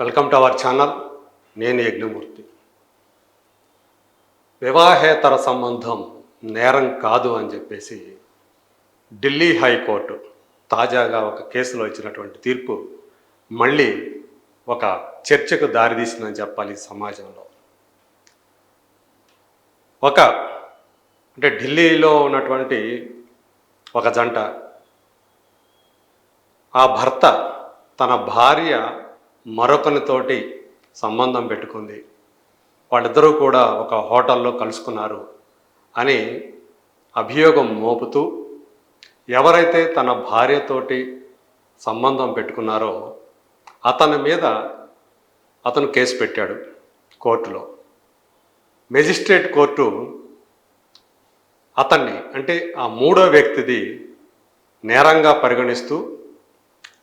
Welcome to our channel నేను యజ్ఞమూర్తి. వివాహేతర సంబంధం నేరం కాదు అని చెప్పేసి ఢిల్లీ హైకోర్టు తాజాగా ఒక కేసులో ఇచ్చినటువంటి తీర్పు మళ్ళీ ఒక చర్చకు దారితీసిందని చెప్పాలి సమాజంలో. ఒక అంటే ఢిల్లీలో ఉన్నటువంటి ఒక జంట ఆ భర్త తన భార్య మరొకనితోటి సంబంధం పెట్టుకుంది. వాళ్ళిద్దరూ కూడా ఒక హోటల్లో కలుసుకున్నారు అని అభియోగం మోపుతూ ఎవరైతే తన భార్యతోటి సంబంధం పెట్టుకున్నారో అతని మీద అతను కేసు పెట్టాడు కోర్టులో. మెజిస్ట్రేట్ కోర్టు అతన్ని అంటే ఆ మూడో వ్యక్తిది నేరంగా పరిగణిస్తూ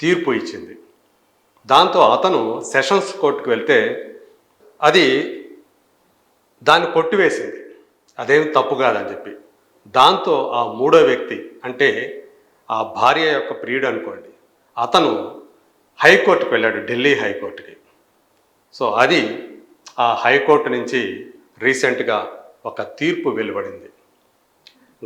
తీర్పు ఇచ్చింది. దాంతో అతను సెషన్స్ కోర్టుకు వెళ్తే అది దాన్ని కొట్టివేసింది. అదేం తప్పు కాదని చెప్పి. దాంతో ఆ మూడో వ్యక్తి అంటే ఆ భార్య యొక్క ప్రియుడు అనుకోండి. అతను హైకోర్టుకు వెళ్ళాడు ఢిల్లీ హైకోర్టుకి. సో అది ఆ హైకోర్టు నుంచి రీసెంట్గా ఒక తీర్పు వెలువడింది.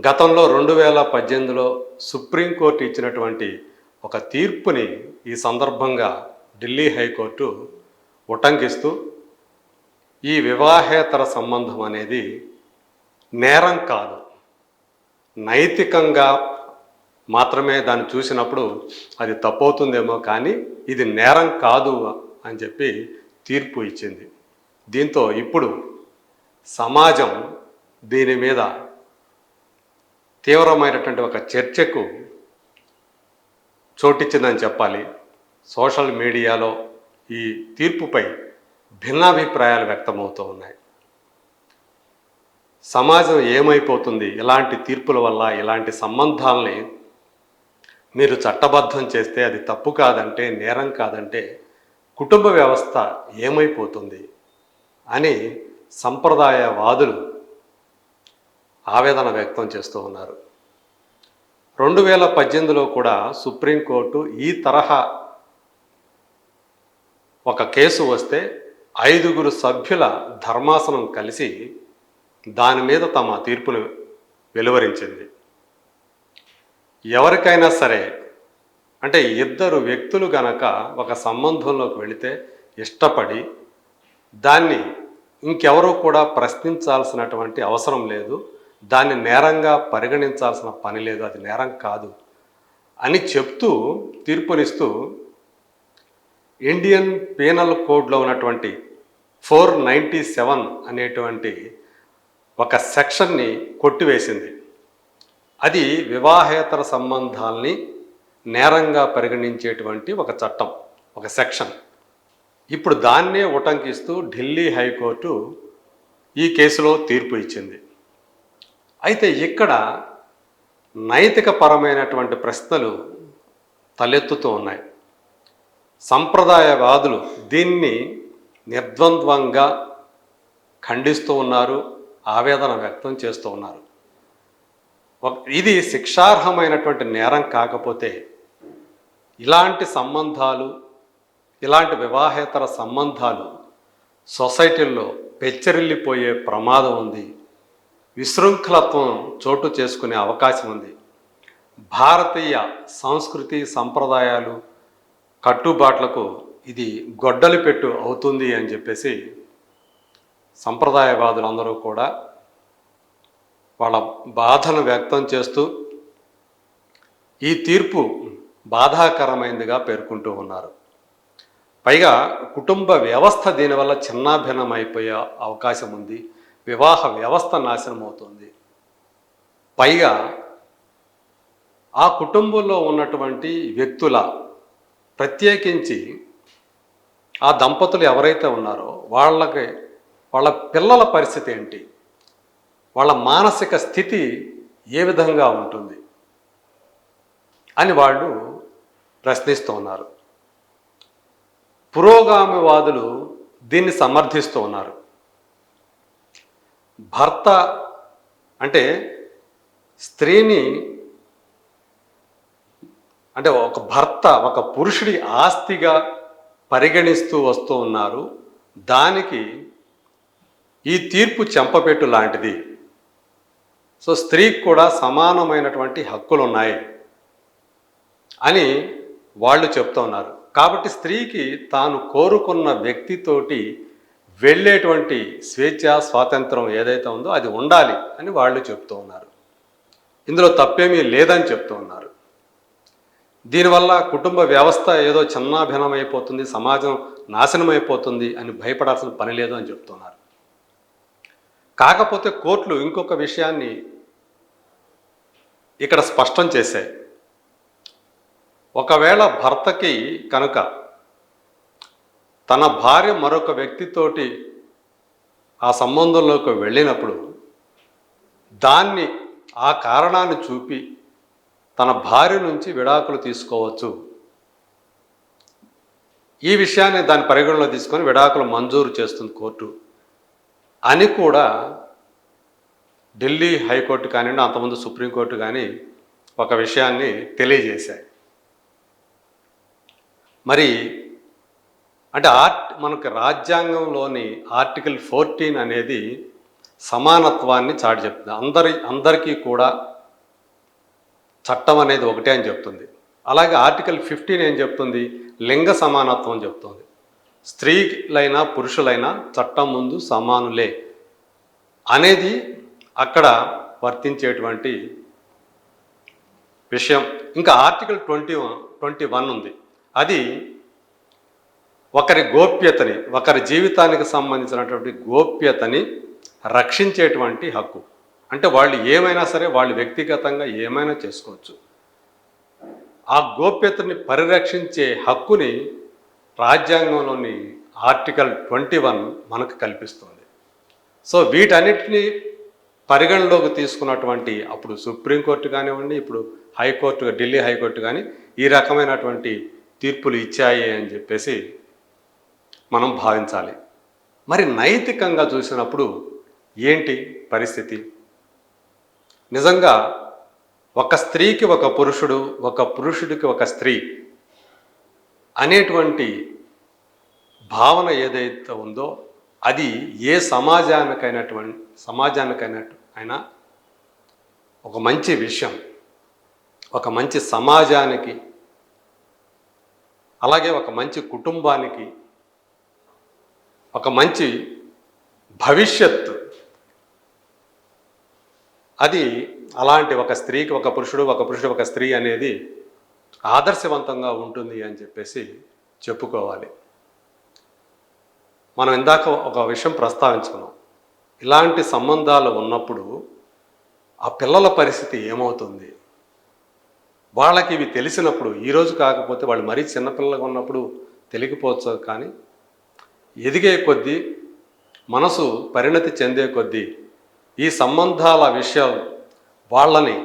గతంలో రెండు వేల పద్దెనిమిదిలో సుప్రీంకోర్టు ఇచ్చినటువంటి ఒక తీర్పుని ఈ సందర్భంగా ఢిల్లీ హైకోర్టు ఉటంకిస్తూ ఈ వివాహేతర సంబంధం అనేది నేరం కాదు. నైతికంగా మాత్రమే దాన్ని చూసినప్పుడు అది తప్పవుతుందేమో కానీ ఇది నేరం కాదు అని చెప్పి తీర్పు ఇచ్చింది. దీంతో ఇప్పుడు సమాజం దీని మీద తీవ్రమైనటువంటి ఒక చర్చకు చోటిచ్చిందని చెప్పాలి. సోషల్ మీడియాలో ఈ తీర్పుపై భిన్నాభిప్రాయాలు వ్యక్తమవుతూ ఉన్నాయి. సమాజం ఏమైపోతుంది? ఇలాంటి తీర్పుల వల్ల ఇలాంటి సంబంధాలని మీరు చట్టబద్ధం చేస్తే అది తప్పు కాదంటే నేరం కాదంటే కుటుంబ వ్యవస్థ ఏమైపోతుంది? అని సంప్రదాయవాదులు ఆవేదన వ్యక్తం చేస్తూ ఉన్నారు. రెండు వేల పద్దెనిమిదిలో కూడా సుప్రీంకోర్టు ఈ తరహా ఒక కేసు వస్తే ఐదుగురు సభ్యుల ధర్మాసనం కలిసి దాని మీద తమ తీర్పును వెలువరించింది. ఎవరికైనా సరే అంటే ఇద్దరు వ్యక్తులు గనక ఒక సంబంధంలోకి వెళితే ఇష్టపడి దాన్ని ఇంకెవరూ కూడా ప్రశ్నించాల్సినటువంటి అవసరం లేదు దాన్ని నేరంగా పరిగణించాల్సిన పని లేదు అది నేరం కాదు అని చెప్తూ తీర్పునిస్తూ ఇండియన్ పీనల్ కోడ్లో ఉన్నటువంటి ఫోర్ నైంటీ సెవెన్ అనేటువంటి ఒక సెక్షన్ని కొట్టివేసింది. అది వివాహేతర సంబంధాల్ని నేరంగా పరిగణించేటువంటి ఒక చట్టం ఒక సెక్షన్. ఇప్పుడు దాన్నే ఉటంకిస్తూ ఢిల్లీ హైకోర్టు ఈ కేసులో తీర్పు ఇచ్చింది. అయితే ఇక్కడ నైతిక పరమైనటువంటి ప్రశ్నలు తలెత్తుతూ ఉన్నాయి. సంప్రదాయవాదులు దీన్ని నిర్ద్వంద్వంగా ఖండిస్తూ ఉన్నారు ఆవేదన వ్యక్తం చేస్తూ ఉన్నారు. ఇది శిక్షార్హమైనటువంటి నేరం కాకపోతే ఇలాంటి సంబంధాలు ఇలాంటి వివాహేతర సంబంధాలు సొసైటీల్లో పెచ్చరిల్లిపోయే ప్రమాదం ఉంది. విశృంఖలత్వం చోటు చేసుకునే అవకాశం ఉంది. భారతీయ సంస్కృతి సంప్రదాయాలు కట్టుబాట్లకు ఇది గొడ్డలి పెట్టు అవుతుంది అని చెప్పేసి సంప్రదాయవాదులందరూ కూడా వాళ్ళ బాధను వ్యక్తం చేస్తూ ఈ తీర్పు బాధాకరమైనదిగా పేర్కొంటూ ఉన్నారు. పైగా కుటుంబ వ్యవస్థ దీనివల్ల చిన్నాభిన్నమైపోయే అవకాశం ఉంది. వివాహ వ్యవస్థ నాశనం అవుతుంది పైగా ఆ కుటుంబంలో ఉన్నటువంటి వ్యక్తుల ప్రత్యేకించి ఆ దంపతులు ఎవరైతే ఉన్నారో వాళ్ళకి వాళ్ళ పిల్లల పరిస్థితి ఏంటి? వాళ్ళ మానసిక స్థితి ఏ విధంగా ఉంటుంది? అని వాళ్ళు ప్రశ్నిస్తూ ఉన్నారు. పురోగామివాదులు దీన్ని సమర్థిస్తూ ఉన్నారు. భర్త అంటే స్త్రీని అంటే ఒక భర్త ఒక పురుషుడి ఆస్తిగా పరిగణిస్తూ వస్తూ ఉన్నారు. దానికి ఈ తీర్పు చెంపపెట్టు లాంటిది. సో స్త్రీకి కూడా సమానమైనటువంటి హక్కులు ఉన్నాయి అని వాళ్ళు చెప్తూ ఉన్నారు. కాబట్టి స్త్రీకి తాను కోరుకున్న వ్యక్తితోటి వెళ్ళేటువంటి స్వేచ్ఛ స్వాతంత్రం ఏదైతే ఉందో అది ఉండాలి అని వాళ్ళు చెప్తూ ఉన్నారు. ఇందులో తప్పేమీ లేదని చెప్తూ ఉన్నారు. దీనివల్ల కుటుంబ వ్యవస్థ ఏదో చిన్నాభిన్నమైపోతుంది సమాజం నాశనం అయిపోతుంది అని భయపడాల్సిన పని లేదు అని చెప్తున్నారు. కాకపోతే కోర్టులు ఇంకొక విషయాన్ని ఇక్కడ స్పష్టం చేశాయి. ఒకవేళ భర్తకి కనుక తన భార్య మరొక వ్యక్తితోటి ఆ సంబంధంలోకి వెళ్ళినప్పుడు దాన్ని ఆ కారణాన్ని చూపి తన భార్య నుంచి విడాకులు తీసుకోవచ్చు. ఈ విషయాన్ని దాని పరిగణలో తీసుకొని విడాకులు మంజూరు చేస్తుంది కోర్టు. అని కూడా ఢిల్లీ హైకోర్టు కానివ్వండి అంతకుముందు సుప్రీంకోర్టు కానీ ఒక విషయాన్ని తెలియజేశాయి. మరి అంటే ఆర్ట్ మనకు రాజ్యాంగంలోని ఆర్టికల్ ఫోర్టీన్ అనేది సమానత్వాన్ని చాటి చెప్తుంది. అందరి అందరికీ కూడా చట్టం అనేది ఒకటే అని చెప్తుంది. అలాగే ఆర్టికల్ ఫిఫ్టీన్ ఏం చెప్తుంది? లింగ సమానత్వం చెప్తుంది. స్త్రీలైనా పురుషులైనా చట్టం ముందు సమానులే అనేది అక్కడ వర్తించేటువంటి విషయం. ఇంకా ఆర్టికల్ ట్వంటీ ట్వంటీ వన్ ఉంది. అది ఒకరి గోప్యతని ఒకరి జీవితానికి సంబంధించినటువంటి గోప్యతని రక్షించేటువంటి హక్కు. అంటే వాళ్ళు ఏమైనా సరే వాళ్ళు వ్యక్తిగతంగా ఏమైనా చేసుకోవచ్చు. ఆ గోప్యతని పరిరక్షించే హక్కుని రాజ్యాంగంలోని ఆర్టికల్ ట్వంటీ వన్ మనకు కల్పిస్తుంది. సో వీటన్నిటిని పరిగణలోకి తీసుకున్నటువంటి అప్పుడు సుప్రీంకోర్టు కానివ్వండి ఇప్పుడు హైకోర్టు ఢిల్లీ హైకోర్టు కానీ ఈ రకమైనటువంటి తీర్పులు ఇచ్చాయి అని చెప్పేసి మనం భావించాలి. మరి నైతికంగా చూసినప్పుడు ఏంటి పరిస్థితి? నిజంగా ఒక స్త్రీకి ఒక పురుషుడు ఒక పురుషుడికి ఒక స్త్రీ అనేటువంటి భావన ఏదైతే ఉందో అది ఏ సమాజానికైనటువంటి సమాజానికైనట్టు అయినా ఒక మంచి విషయం ఒక మంచి సమాజానికి అలాగే ఒక మంచి కుటుంబానికి ఒక మంచి భవిష్యత్తు అది అలాంటి ఒక స్త్రీకి ఒక పురుషుడు ఒక పురుషుడు ఒక స్త్రీ అనేది ఆదర్శవంతంగా ఉంటుంది అని చెప్పేసి చెప్పుకోవాలి. మనం ఇందాక ఒక విషయం ప్రస్తావించుకున్నాం. ఇలాంటి సంబంధాలు ఉన్నప్పుడు ఆ పిల్లల పరిస్థితి ఏమవుతుంది? వాళ్ళకి ఇవి తెలిసినప్పుడు ఈరోజు కాకపోతే వాళ్ళు మరీ చిన్నపిల్లలుగా ఉన్నప్పుడు తెలియకపోవచ్చు కానీ ఎదిగే కొద్దీ మనసు పరిణతి చెందే కొద్దీ ఈ సంబంధాల విషయాలు వాళ్ళని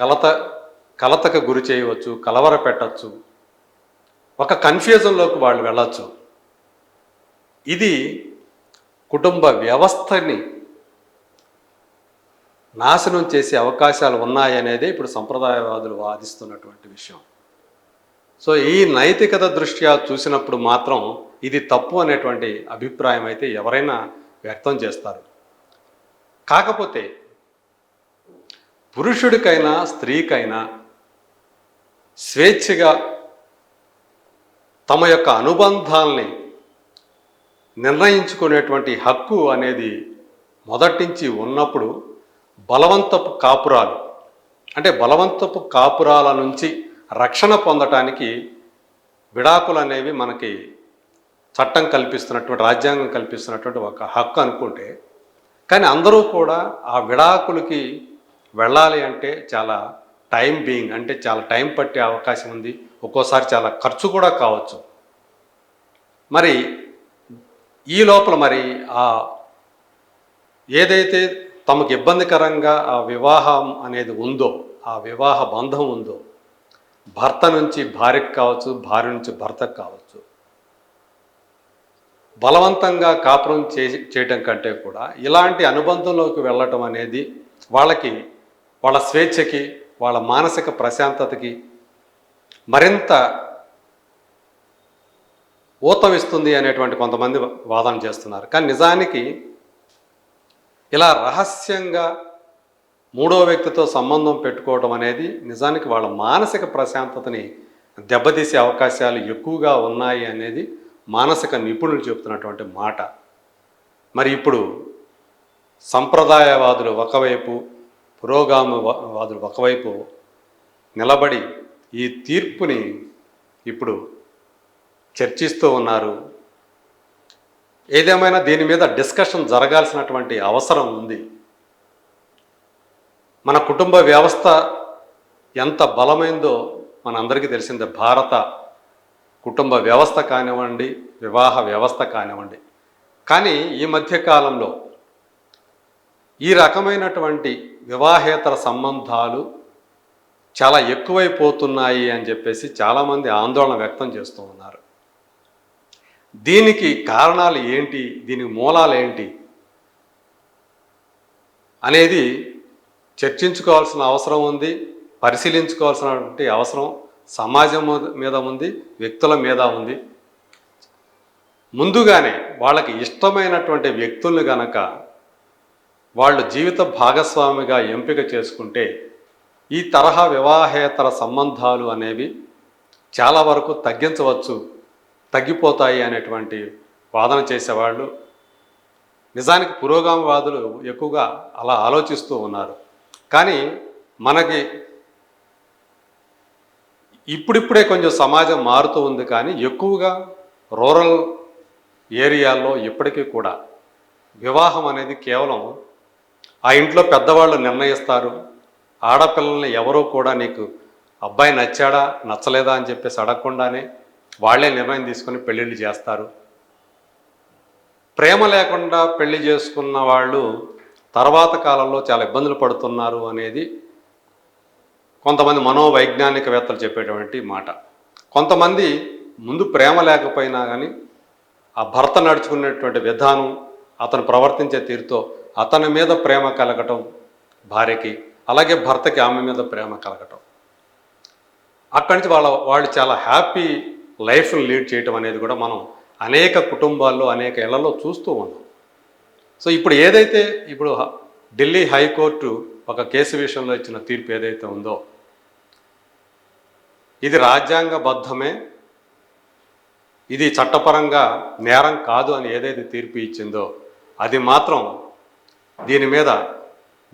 కలత కలతకు గురి చేయవచ్చు కలవర పెట్టచ్చు ఒక కన్ఫ్యూజన్లోకి వాళ్ళు వెళ్ళచ్చు. ఇది కుటుంబ వ్యవస్థని నాశనం చేసే అవకాశాలు ఉన్నాయనేదే ఇప్పుడు సంప్రదాయవాదులు వాదిస్తున్నటువంటి విషయం. సో ఈ నైతికత దృష్ట్యా చూసినప్పుడు మాత్రం ఇది తప్పు అనేటువంటి అభిప్రాయం అయితే ఎవరైనా వ్యక్తం చేస్తారు. కాకపోతే పురుషుడికైనా స్త్రీకైనా స్వేచ్ఛగా తమ యొక్క అనుబంధాల్ని నిర్ణయించుకునేటువంటి హక్కు అనేది మొదటించి ఉన్నప్పుడు బలవంతపు కాపురాలు అంటే బలవంతపు కాపురాల నుంచి రక్షణ పొందటానికి విడాకులు అనేవి మనకి చట్టం కల్పిస్తున్నటువంటి రాజ్యాంగం కల్పిస్తున్నటువంటి ఒక హక్కు అనుకుంటే కానీ అందరూ కూడా ఆ విడాకులకి వెళ్ళాలి అంటే చాలా టైం బీయింగ్ అంటే చాలా టైం పట్టే అవకాశం ఉంది. ఒక్కోసారి చాలా ఖర్చు కూడా కావచ్చు. మరి ఈ లోపల మరి ఆ ఏదైతే తమకు ఇబ్బందికరంగా ఆ వివాహం అనేది ఉందో ఆ వివాహ బంధం ఉందో భర్త నుంచి భార్యకు కావచ్చు భార్య నుంచి భర్తకు కావచ్చు బలవంతంగా కాపురం చే చేయటం కంటే కూడా ఇలాంటి అనుబంధంలోకి వెళ్ళటం అనేది వాళ్ళకి వాళ్ళ స్వేచ్ఛకి వాళ్ళ మానసిక ప్రశాంతతకి మరింత ఊతమిస్తుంది అనేటువంటి కొంతమంది వాదన చేస్తున్నారు. కానీ నిజానికి ఇలా రహస్యంగా మూడో వ్యక్తితో సంబంధం పెట్టుకోవడం అనేది నిజానికి వాళ్ళ మానసిక ప్రశాంతతని దెబ్బతీసే అవకాశాలు ఎక్కువగా ఉన్నాయి అనేది మానసిక నిపుణులు చెబుతున్నటువంటి మాట. మరి ఇప్పుడు సంప్రదాయవాదులు ఒకవైపు పురోగామవాదులు ఒకవైపు నిలబడి ఈ తీర్పుని ఇప్పుడు చర్చిస్తూ ఉన్నారు. ఏదేమైనా దీని మీద డిస్కషన్ జరగాల్సినటువంటి అవసరం ఉంది. మన కుటుంబ వ్యవస్థ ఎంత బలమైందో మనందరికీ తెలిసిందే. భారత కుటుంబ వ్యవస్థ కానివ్వండి వివాహ వ్యవస్థ కానివ్వండి. కానీ ఈ మధ్యకాలంలో ఈ రకమైనటువంటి వివాహేతర సంబంధాలు చాలా ఎక్కువైపోతున్నాయి అని చెప్పేసి చాలామంది ఆందోళన వ్యక్తం చేస్తూ ఉన్నారు. దీనికి కారణాలు ఏంటి? దీనికి మూలాలు ఏంటి? అనేది చర్చించుకోవాల్సిన అవసరం ఉంది పరిశీలించుకోవాల్సినటువంటి అవసరం సమాజం మీద ఉంది వ్యక్తుల మీద ఉంది. ముందుగానే వాళ్ళకి ఇష్టమైనటువంటి వ్యక్తుల్ని గనక వాళ్ళు జీవిత భాగస్వామిగా ఎంపిక చేసుకుంటే ఈ తరహా వివాహేతర సంబంధాలు అనేవి చాలా వరకు తగ్గించవచ్చు తగ్గిపోతాయి అనేటువంటి వాదన చేసేవాళ్ళు. నిజానికి పురోగామివాదులు ఎక్కువగా అలా ఆలోచిస్తూ ఉన్నారు. కానీ మనకి ఇప్పుడిప్పుడే కొంచెం సమాజం మారుతూ ఉంది కానీ ఎక్కువగా రూరల్ ఏరియాల్లో ఇప్పటికీ కూడా వివాహం అనేది కేవలం ఆ ఇంట్లో పెద్దవాళ్ళు నిర్ణయిస్తారు ఆడపిల్లల్ని ఎవరో కూడా నీకు అబ్బాయి నచ్చాడా నచ్చలేదా అని చెప్పేసి అడగకుండానే వాళ్ళే నిర్ణయం తీసుకొని పెళ్ళిళ్ళు చేస్తారు. ప్రేమ లేకుండా పెళ్ళి చేసుకున్న వాళ్ళు తర్వాత కాలంలో చాలా ఇబ్బందులు పడుతున్నారు అనేది కొంతమంది మనోవైజ్ఞానికవేత్తలు చెప్పేటువంటి మాట. కొంతమంది ముందు ప్రేమ లేకపోయినా కానీ ఆ భర్త నడుచుకునేటువంటి విధానం అతను ప్రవర్తించే తీరుతో అతని మీద ప్రేమ కలగటం భార్యకి అలాగే భర్తకి ఆమె మీద ప్రేమ కలగటం. అక్కడి నుంచి వాళ్ళ వాళ్ళు చాలా హ్యాపీ లైఫ్ని లీడ్ చేయటం అనేది కూడా మనం అనేక కుటుంబాల్లో అనేక ఇళ్ళలో చూస్తూ ఉన్నాం. సో ఇప్పుడు ఏదైతే ఇప్పుడు ఢిల్లీ హైకోర్టు ఒక కేసు విషయంలో ఇచ్చిన తీర్పు ఏదైతే ఉందో ఇది రాజ్యాంగబద్ధమే ఇది చట్టపరంగా నేరం కాదు అని ఏదైతే తీర్పు ఇచ్చిందో అది మాత్రం దీని మీద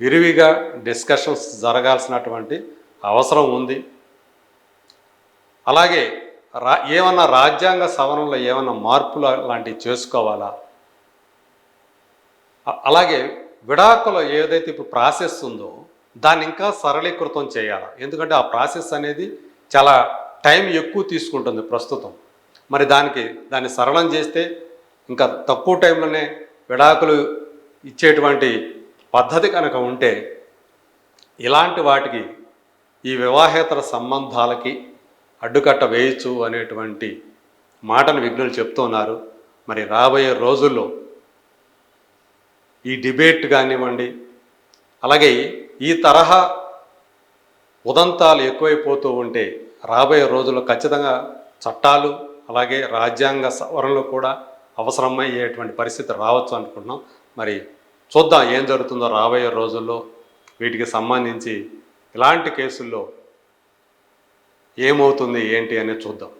విరివిగా డిస్కషన్స్ జరగాల్సినటువంటి అవసరం ఉంది. అలాగే రా ఏమన్నా రాజ్యాంగ సవరణలో ఏమన్నా మార్పులు లాంటివి చేసుకోవాలా? అలాగే విడాకులో ఏదైతే ఇప్పుడు ప్రాసెస్ ఉందో దాన్ని ఇంకా సరళీకృతం చేయాలి? ఎందుకంటే ఆ ప్రాసెస్ అనేది చాలా టైం ఎక్కువ తీసుకుంటుంది ప్రస్తుతం. మరి దానికి దాన్ని సరళం చేస్తే ఇంకా తక్కువ టైంలోనే విడాకులు ఇచ్చేటువంటి పద్ధతి కనుక ఉంటే ఇలాంటి వాటికి ఈ వివాహేతర సంబంధాలకి అడ్డుకట్ట వేయచ్చు అనేటువంటి మాటను విఘ్నులు చెప్తున్నారు. మరి రాబోయే రోజుల్లో ఈ డిబేట్ కానివ్వండి అలాగే ఈ తరహా ఉదంతాలు ఎక్కువైపోతూ ఉంటే రాబోయే రోజుల్లో ఖచ్చితంగా చట్టాలు అలాగే రాజ్యాంగ సవరణలు కూడా అవసరమయ్యేటువంటి పరిస్థితి రావచ్చు అనుకుంటున్నాం. మరి చూద్దాం ఏం జరుగుతుందో రాబోయే రోజుల్లో వీటికి సంబంధించి ఇలాంటి కేసుల్లో ఏమవుతుంది ఏంటి అనేది చూద్దాం.